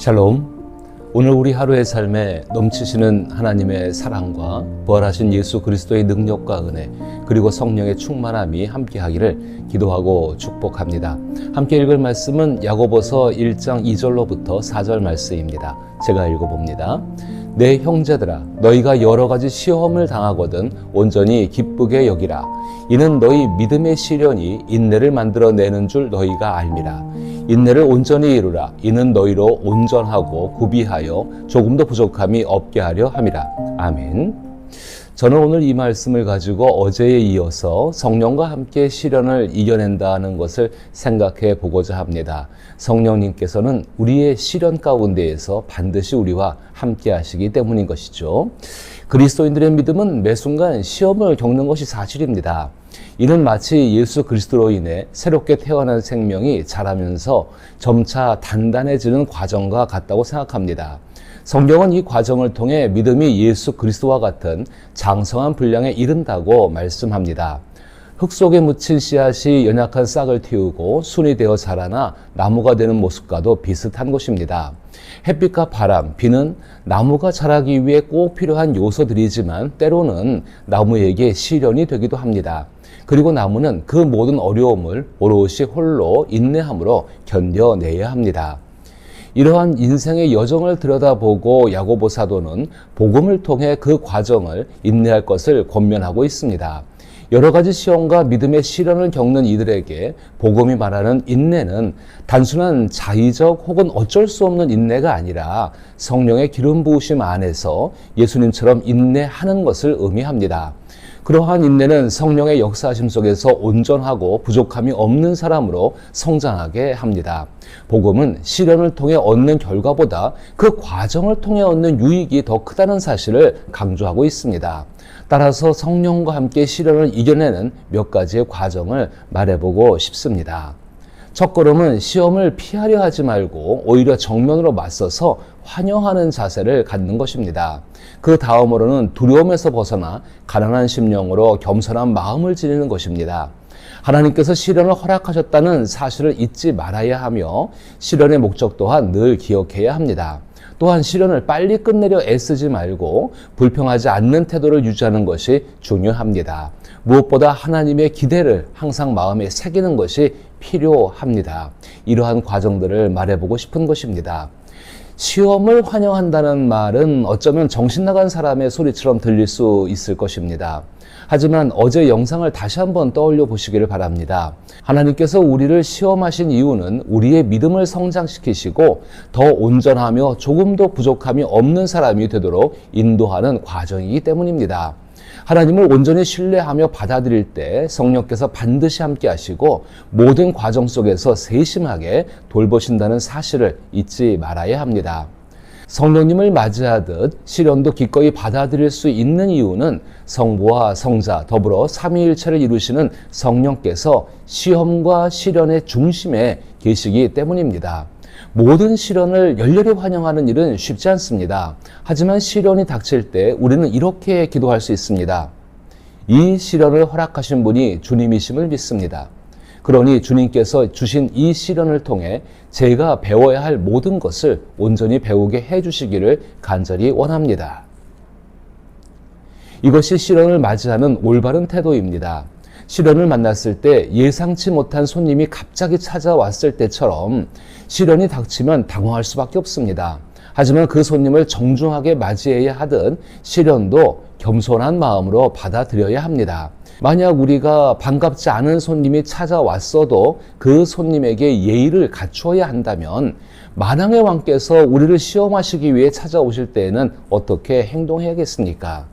샬롬. 오늘 우리 하루의 삶에 넘치시는 하나님의 사랑과 부활하신 예수 그리스도의 능력과 은혜 그리고 성령의 충만함이 함께하기를 기도하고 축복합니다. 함께 읽을 말씀은 야고보서 1장 2절로부터 4절 말씀입니다. 제가 읽어봅니다. 내 형제들아 너희가 여러 가지 시험을 당하거든 온전히 기쁘게 여기라 이는 너희 믿음의 시련이 인내를 만들어 내는 줄 너희가 알미라 인내를 온전히 이루라 이는 너희로 온전하고 구비하여 조금도 부족함이 없게 하려 함이라 아멘 저는 오늘 이 말씀을 가지고 어제에 이어서 성령과 함께 시련을 이겨낸다는 것을 생각해 보고자 합니다. 성령님께서는 우리의 시련 가운데에서 반드시 우리와 함께 하시기 때문인 것이죠. 그리스도인들의 믿음은 매 순간 시험을 겪는 것이 사실입니다. 이는 마치 예수 그리스도로 인해 새롭게 태어난 생명이 자라면서 점차 단단해지는 과정과 같다고 생각합니다. 성경은 이 과정을 통해 믿음이 예수 그리스도와 같은 장성한 분량에 이른다고 말씀합니다. 흙 속에 묻힌 씨앗이 연약한 싹을 틔우고 순이 되어 자라나 나무가 되는 모습과도 비슷한 것입니다. 햇빛과 바람, 비는 나무가 자라기 위해 꼭 필요한 요소들이지만 때로는 나무에게 시련이 되기도 합니다. 그리고 나무는 그 모든 어려움을 오롯이 홀로 인내함으로 견뎌내야 합니다. 이러한 인생의 여정을 들여다보고 야고보 사도는 복음을 통해 그 과정을 인내할 것을 권면하고 있습니다. 여러 가지 시험과 믿음의 시련을 겪는 이들에게 복음이 말하는 인내는 단순한 자의적 혹은 어쩔 수 없는 인내가 아니라 성령의 기름 부으심 안에서 예수님처럼 인내하는 것을 의미합니다. 그러한 인내는 성령의 역사하심 속에서 온전하고 부족함이 없는 사람으로 성장하게 합니다. 복음은 시련을 통해 얻는 결과보다 그 과정을 통해 얻는 유익이 더 크다는 사실을 강조하고 있습니다. 따라서 성령과 함께 시련을 이겨내는 몇 가지의 과정을 말해보고 싶습니다. 첫 걸음은 시험을 피하려 하지 말고 오히려 정면으로 맞서서 환영하는 자세를 갖는 것입니다. 그 다음으로는 두려움에서 벗어나 가난한 심령으로 겸손한 마음을 지니는 것입니다. 하나님께서 시련을 허락하셨다는 사실을 잊지 말아야 하며 시련의 목적 또한 늘 기억해야 합니다. 또한 시련을 빨리 끝내려 애쓰지 말고 불평하지 않는 태도를 유지하는 것이 중요합니다. 무엇보다 하나님의 기대를 항상 마음에 새기는 것이 필요합니다. 이러한 과정들을 말해보고 싶은 것입니다. 시험을 환영한다는 말은 어쩌면 정신 나간 사람의 소리처럼 들릴 수 있을 것입니다. 하지만 어제 영상을 다시 한번 떠올려 보시기를 바랍니다. 하나님께서 우리를 시험하신 이유는 우리의 믿음을 성장시키시고 더 온전하며 조금도 부족함이 없는 사람이 되도록 인도하는 과정이기 때문입니다. 하나님을 온전히 신뢰하며 받아들일 때 성령께서 반드시 함께 하시고 모든 과정 속에서 세심하게 돌보신다는 사실을 잊지 말아야 합니다. 성령님을 맞이하듯 시련도 기꺼이 받아들일 수 있는 이유는 성부와 성자 더불어 삼위일체를 이루시는 성령께서 시험과 시련의 중심에 계시기 때문입니다. 모든 시련을 열렬히 환영하는 일은 쉽지 않습니다. 하지만 시련이 닥칠 때 우리는 이렇게 기도할 수 있습니다. 이 시련을 허락하신 분이 주님이심을 믿습니다. 그러니 주님께서 주신 이 시련을 통해 제가 배워야 할 모든 것을 온전히 배우게 해 주시기를 간절히 원합니다. 이것이 시련을 맞이하는 올바른 태도입니다. 시련을 만났을 때 예상치 못한 손님이 갑자기 찾아왔을 때처럼 시련이 닥치면 당황할 수밖에 없습니다. 하지만 그 손님을 정중하게 맞이해야 하듯 시련도 겸손한 마음으로 받아들여야 합니다. 만약 우리가 반갑지 않은 손님이 찾아왔어도 그 손님에게 예의를 갖추어야 한다면 만왕의 왕께서 우리를 시험하시기 위해 찾아오실 때에는 어떻게 행동해야겠습니까?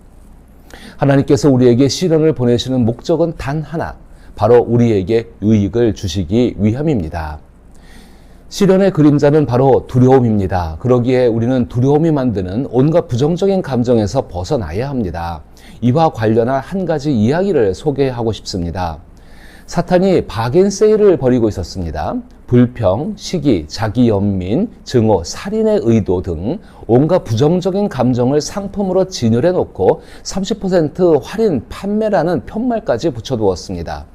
하나님께서 우리에게 시련을 보내시는 목적은 단 하나, 바로 우리에게 유익을 주시기 위함입니다. 시련의 그림자는 바로 두려움입니다. 그러기에 우리는 두려움이 만드는 온갖 부정적인 감정에서 벗어나야 합니다. 이와 관련한 한 가지 이야기를 소개하고 싶습니다. 사탄이 바겐세일을 벌이고 있었습니다. 불평, 시기, 자기 연민, 증오, 살인의 의도 등 온갖 부정적인 감정을 상품으로 진열해 놓고 30% 할인 판매라는 편말까지 붙여두었습니다.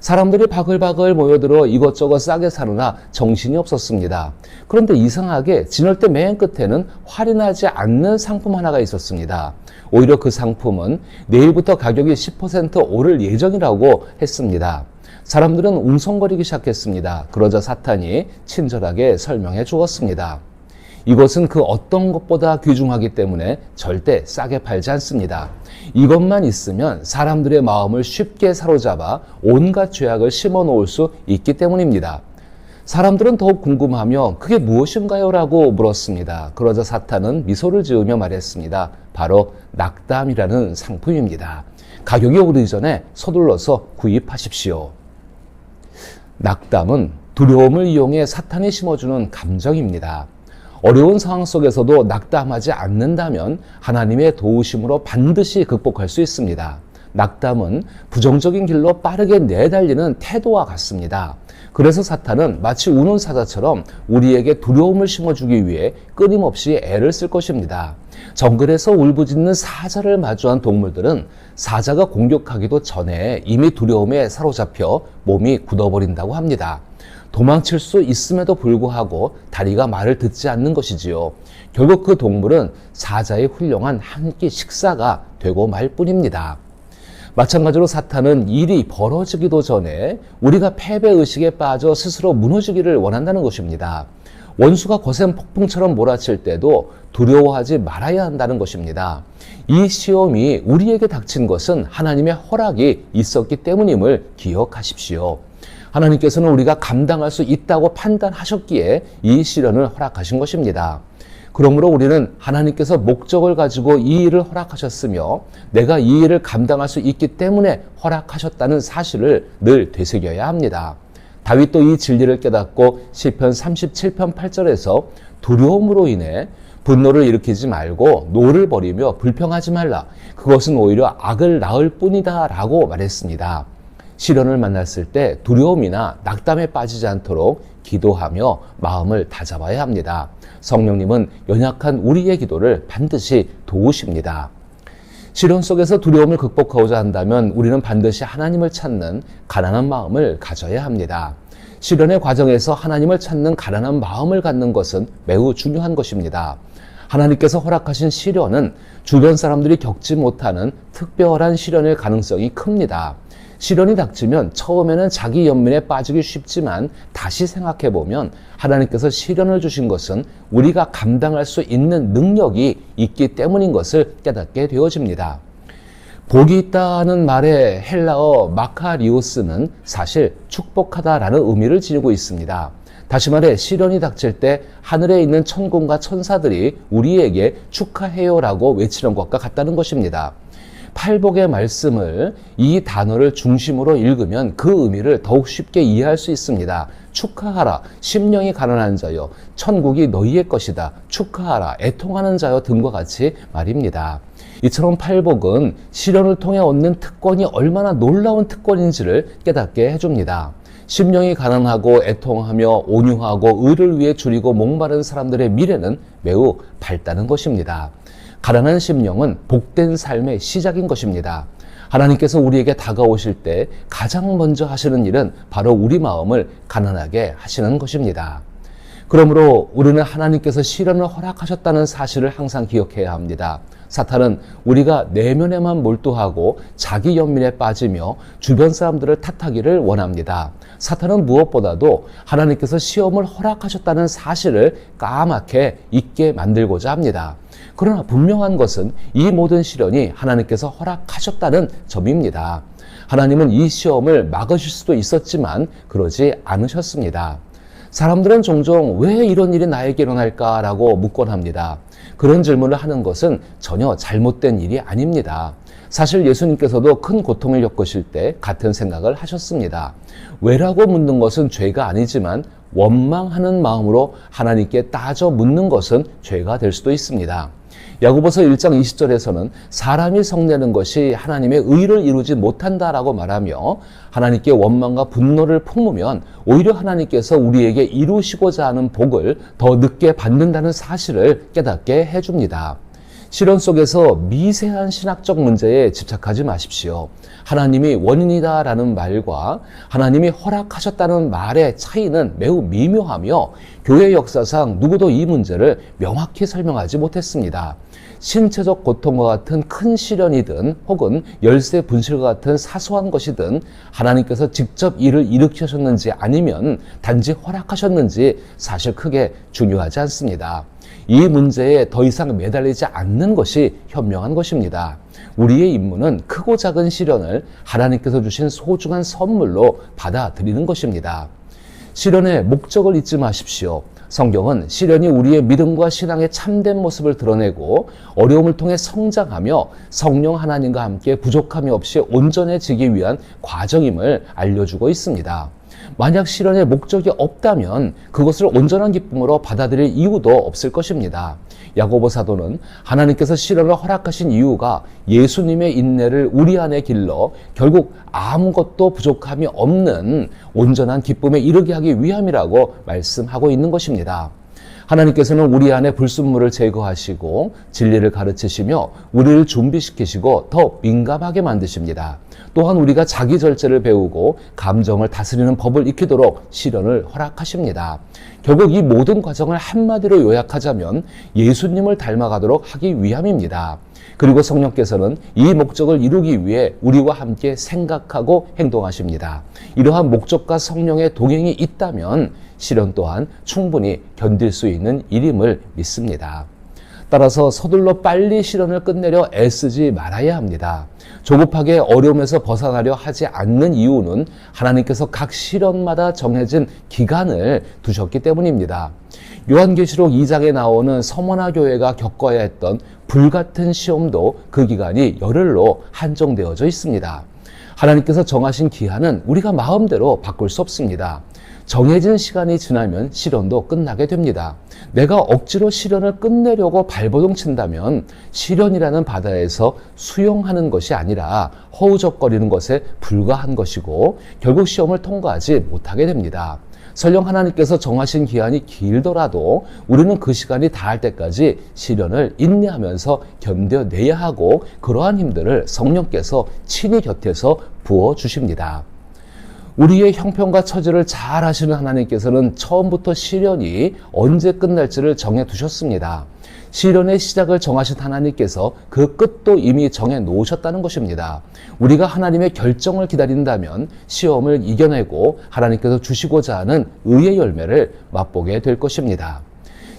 사람들이 바글바글 모여들어 이것저것 싸게 사느라 정신이 없었습니다. 그런데 이상하게 때맨 끝에는 할인하지 않는 상품 하나가 있었습니다. 오히려 그 상품은 내일부터 가격이 10% 오를 예정이라고 했습니다. 사람들은 웅성거리기 시작했습니다. 그러자 사탄이 친절하게 설명해 주었습니다. 이것은 그 어떤 것보다 귀중하기 때문에 절대 싸게 팔지 않습니다. 이것만 있으면 사람들의 마음을 쉽게 사로잡아 온갖 죄악을 심어 놓을 수 있기 때문입니다. 사람들은 더욱 궁금하며 그게 무엇인가요? 라고 물었습니다. 그러자 사탄은 미소를 지으며 말했습니다. 바로 낙담이라는 상품입니다. 가격이 오르기 전에 서둘러서 구입하십시오. 낙담은 두려움을 이용해 사탄이 심어주는 감정입니다. 어려운 상황 속에서도 낙담하지 않는다면 하나님의 도우심으로 반드시 극복할 수 있습니다. 낙담은 부정적인 길로 빠르게 내달리는 태도와 같습니다. 그래서 사탄은 마치 우는 사자처럼 우리에게 두려움을 심어주기 위해 끊임없이 애를 쓸 것입니다. 정글에서 울부짖는 사자를 마주한 동물들은 사자가 공격하기도 전에 이미 두려움에 사로잡혀 몸이 굳어버린다고 합니다. 도망칠 수 있음에도 불구하고 다리가 말을 듣지 않는 것이지요. 결국 그 동물은 사자의 훌륭한 한 끼 식사가 되고 말 뿐입니다. 마찬가지로 사탄은 일이 벌어지기도 전에 우리가 패배의식에 빠져 스스로 무너지기를 원한다는 것입니다. 원수가 거센 폭풍처럼 몰아칠 때도 두려워하지 말아야 한다는 것입니다. 이 시험이 우리에게 닥친 것은 하나님의 허락이 있었기 때문임을 기억하십시오. 하나님께서는 우리가 감당할 수 있다고 판단하셨기에 이 시련을 허락하신 것입니다. 그러므로 우리는 하나님께서 목적을 가지고 이 일을 허락하셨으며 내가 이 일을 감당할 수 있기 때문에 허락하셨다는 사실을 늘 되새겨야 합니다. 다윗도 이 진리를 깨닫고 시편 37편 8절에서 두려움으로 인해 분노를 일으키지 말고 노를 버리며 불평하지 말라. 그것은 오히려 악을 낳을 뿐이다라고 말했습니다. 시련을 만났을 때 두려움이나 낙담에 빠지지 않도록 기도하며 마음을 다잡아야 합니다. 성령님은 연약한 우리의 기도를 반드시 도우십니다. 시련 속에서 두려움을 극복하고자 한다면 우리는 반드시 하나님을 찾는 가난한 마음을 가져야 합니다. 시련의 과정에서 하나님을 찾는 가난한 마음을 갖는 것은 매우 중요한 것입니다. 하나님께서 허락하신 시련은 주변 사람들이 겪지 못하는 특별한 시련일 가능성이 큽니다. 시련이 닥치면 처음에는 자기 연민에 빠지기 쉽지만 다시 생각해 보면 하나님께서 시련을 주신 것은 우리가 감당할 수 있는 능력이 있기 때문인 것을 깨닫게 되어집니다. 복이 있다는 말의 헬라어 마카리오스는 사실 축복하다라는 의미를 지니고 있습니다. 다시 말해 시련이 닥칠 때 하늘에 있는 천군과 천사들이 우리에게 축하해요라고 외치는 것과 같다는 것입니다. 팔복의 말씀을 이 단어를 중심으로 읽으면 그 의미를 더욱 쉽게 이해할 수 있습니다. 축하하라. 심령이 가난한 자여. 천국이 너희의 것이다. 축하하라. 애통하는 자여 등과 같이 말입니다. 이처럼 팔복은 시련을 통해 얻는 특권이 얼마나 놀라운 특권인지를 깨닫게 해줍니다. 심령이 가난하고 애통하며 온유하고 의를 위해 줄이고 목마른 사람들의 미래는 매우 밝다는 것입니다. 가난한 심령은 복된 삶의 시작인 것입니다. 하나님께서 우리에게 다가오실 때 가장 먼저 하시는 일은 바로 우리 마음을 가난하게 하시는 것입니다. 그러므로 우리는 하나님께서 시련을 허락하셨다는 사실을 항상 기억해야 합니다. 사탄은 우리가 내면에만 몰두하고 자기 연민에 빠지며 주변 사람들을 탓하기를 원합니다. 사탄은 무엇보다도 하나님께서 시험을 허락하셨다는 사실을 까맣게 잊게 만들고자 합니다. 그러나 분명한 것은 이 모든 시련이 하나님께서 허락하셨다는 점입니다. 하나님은 이 시험을 막으실 수도 있었지만 그러지 않으셨습니다. 사람들은 종종 왜 이런 일이 나에게 일어날까라고 묻곤 합니다. 그런 질문을 하는 것은 전혀 잘못된 일이 아닙니다. 사실 예수님께서도 큰 고통을 겪으실 때 같은 생각을 하셨습니다. 왜라고 묻는 것은 죄가 아니지만 원망하는 마음으로 하나님께 따져 묻는 것은 죄가 될 수도 있습니다. 야고보서 1장 20절에서는 사람이 성내는 것이 하나님의 의를 이루지 못한다라고 말하며 하나님께 원망과 분노를 품으면 오히려 하나님께서 우리에게 이루시고자 하는 복을 더 늦게 받는다는 사실을 깨닫게 해줍니다. 실현 속에서 미세한 신학적 문제에 집착하지 마십시오. 하나님이 원인이다라는 말과 하나님이 허락하셨다는 말의 차이는 매우 미묘하며 교회 역사상 누구도 이 문제를 명확히 설명하지 못했습니다. 신체적 고통과 같은 큰 시련이든 혹은 열쇠 분실과 같은 사소한 것이든 하나님께서 직접 일을 일으키셨는지 아니면 단지 허락하셨는지 사실 크게 중요하지 않습니다. 이 문제에 더 이상 매달리지 않는 것이 현명한 것입니다. 우리의 임무는 크고 작은 시련을 하나님께서 주신 소중한 선물로 받아들이는 것입니다. 시련의 목적을 잊지 마십시오. 성경은 시련이 우리의 믿음과 신앙의 참된 모습을 드러내고 어려움을 통해 성장하며 성령 하나님과 함께 부족함이 없이 온전해지기 위한 과정임을 알려주고 있습니다. 만약 실현의 목적이 없다면 그것을 온전한 기쁨으로 받아들일 이유도 없을 것입니다. 야고보 사도는 하나님께서 실현을 허락하신 이유가 예수님의 인내를 우리 안에 길러 결국 아무것도 부족함이 없는 온전한 기쁨에 이르게 하기 위함이라고 말씀하고 있는 것입니다. 하나님께서는 우리 안에 불순물을 제거하시고 진리를 가르치시며 우리를 준비시키시고 더 민감하게 만드십니다. 또한 우리가 자기 절제를 배우고 감정을 다스리는 법을 익히도록 시련을 허락하십니다. 결국 이 모든 과정을 한마디로 요약하자면 예수님을 닮아가도록 하기 위함입니다. 그리고 성령께서는 이 목적을 이루기 위해 우리와 함께 생각하고 행동하십니다. 이러한 목적과 성령의 동행이 있다면 시련 또한 충분히 견딜 수 있는 일임을 믿습니다. 따라서 서둘러 빨리 실현을 끝내려 애쓰지 말아야 합니다. 조급하게 어려움에서 벗어나려 하지 않는 이유는 하나님께서 각 실현마다 정해진 기간을 두셨기 때문입니다. 요한계시록 2장에 나오는 서머나 교회가 겪어야 했던 불같은 시험도 그 기간이 열흘로 한정되어져 있습니다. 하나님께서 정하신 기한은 우리가 마음대로 바꿀 수 없습니다. 정해진 시간이 지나면 실현도 끝나게 됩니다. 내가 억지로 실현을 끝내려고 발버둥 친다면 실현이라는 바다에서 수용하는 것이 아니라 허우적거리는 것에 불과한 것이고 결국 시험을 통과하지 못하게 됩니다. 설령 하나님께서 정하신 기한이 길더라도 우리는 그 시간이 다할 때까지 시련을 인내하면서 견뎌내야 하고 그러한 힘들을 성령께서 친히 곁에서 부어 주십니다. 우리의 형편과 처지를 잘 아시는 하나님께서는 처음부터 시련이 언제 끝날지를 정해 두셨습니다. 시련의 시작을 정하신 하나님께서 그 끝도 이미 정해 놓으셨다는 것입니다. 우리가 하나님의 결정을 기다린다면 시험을 이겨내고 하나님께서 주시고자 하는 의의 열매를 맛보게 될 것입니다.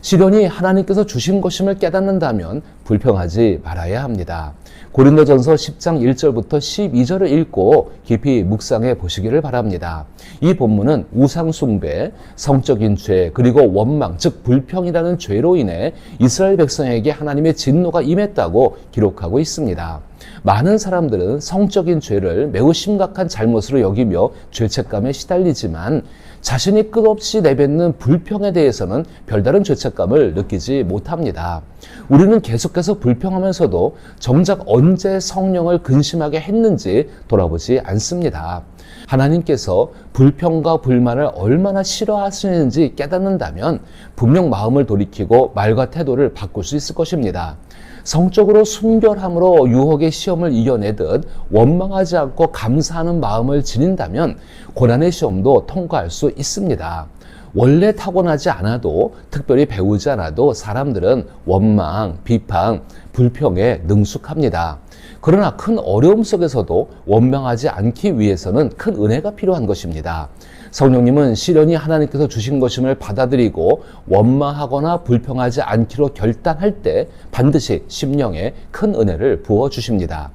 시련이 하나님께서 주신 것임을 깨닫는다면 불평하지 말아야 합니다. 고린도전서 10장 1절부터 12절을 읽고 깊이 묵상해 보시기를 바랍니다. 이 본문은 우상 숭배, 성적인 죄, 그리고 원망, 즉 불평이라는 죄로 인해 이스라엘 백성에게 하나님의 진노가 임했다고 기록하고 있습니다. 많은 사람들은 성적인 죄를 매우 심각한 잘못으로 여기며 죄책감에 시달리지만 자신이 끝없이 내뱉는 불평에 대해서는 별다른 죄책감을 느끼지 못합니다. 우리는 계속해서 불평하면서도 정작 언제 성령을 근심하게 했는지 돌아보지 않습니다. 하나님께서 불평과 불만을 얼마나 싫어하시는지 깨닫는다면 분명 마음을 돌이키고 말과 태도를 바꿀 수 있을 것입니다. 성적으로 순결함으로 유혹의 시험을 이겨내듯 원망하지 않고 감사하는 마음을 지닌다면 고난의 시험도 통과할 수 있습니다. 원래 타고나지 않아도 특별히 배우지 않아도 사람들은 원망, 비판, 불평에 능숙합니다. 그러나 큰 어려움 속에서도 원망하지 않기 위해서는 큰 은혜가 필요한 것입니다. 성령님은 시련이 하나님께서 주신 것임을 받아들이고 원망하거나 불평하지 않기로 결단할 때 반드시 심령에 큰 은혜를 부어 주십니다.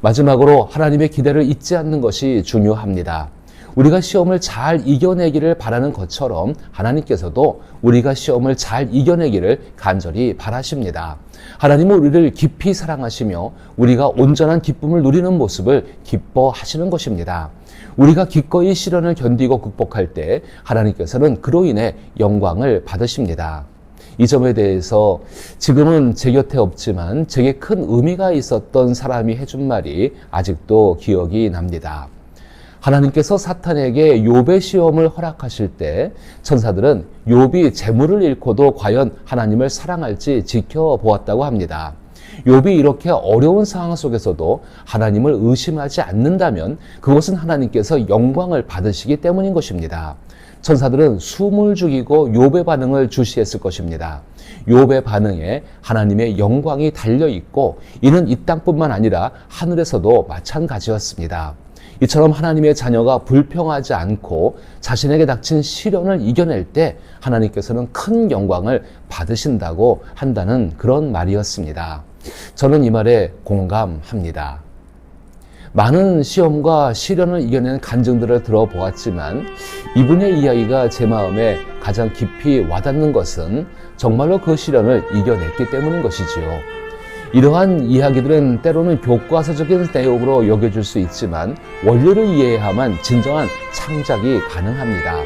마지막으로 하나님의 기대를 잊지 않는 것이 중요합니다. 우리가 시험을 잘 이겨내기를 바라는 것처럼 하나님께서도 우리가 시험을 잘 이겨내기를 간절히 바라십니다. 하나님은 우리를 깊이 사랑하시며 우리가 온전한 기쁨을 누리는 모습을 기뻐하시는 것입니다. 우리가 기꺼이 시련을 견디고 극복할 때 하나님께서는 그로 인해 영광을 받으십니다. 이 점에 대해서 지금은 제 곁에 없지만 제게 큰 의미가 있었던 사람이 해준 말이 아직도 기억이 납니다. 하나님께서 사탄에게 욥의 시험을 허락하실 때 천사들은 욥이 재물을 잃고도 과연 하나님을 사랑할지 지켜보았다고 합니다. 욥이 이렇게 어려운 상황 속에서도 하나님을 의심하지 않는다면 그것은 하나님께서 영광을 받으시기 때문인 것입니다. 천사들은 숨을 죽이고 욥의 반응을 주시했을 것입니다. 욥의 반응에 하나님의 영광이 달려 있고 이는 이 땅뿐만 아니라 하늘에서도 마찬가지였습니다. 이처럼 하나님의 자녀가 불평하지 않고 자신에게 닥친 시련을 이겨낼 때 하나님께서는 큰 영광을 받으신다고 한다는 그런 말이었습니다. 저는 이 말에 공감합니다. 많은 시험과 시련을 이겨낸 간증들을 들어보았지만 이분의 이야기가 제 마음에 가장 깊이 와닿는 것은 정말로 그 시련을 이겨냈기 때문인 것이지요. 이러한 이야기들은 때로는 교과서적인 내용으로 여겨질 수 있지만 원리를 이해해야만 진정한 창작이 가능합니다.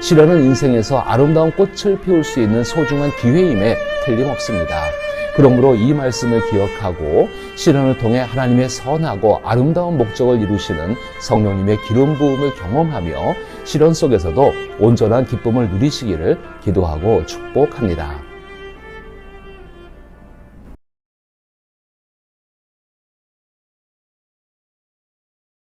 시련은 인생에서 아름다운 꽃을 피울 수 있는 소중한 기회임에 틀림없습니다. 그러므로 이 말씀을 기억하고 시련을 통해 하나님의 선하고 아름다운 목적을 이루시는 성령님의 기름 부음을 경험하며 시련 속에서도 온전한 기쁨을 누리시기를 기도하고 축복합니다.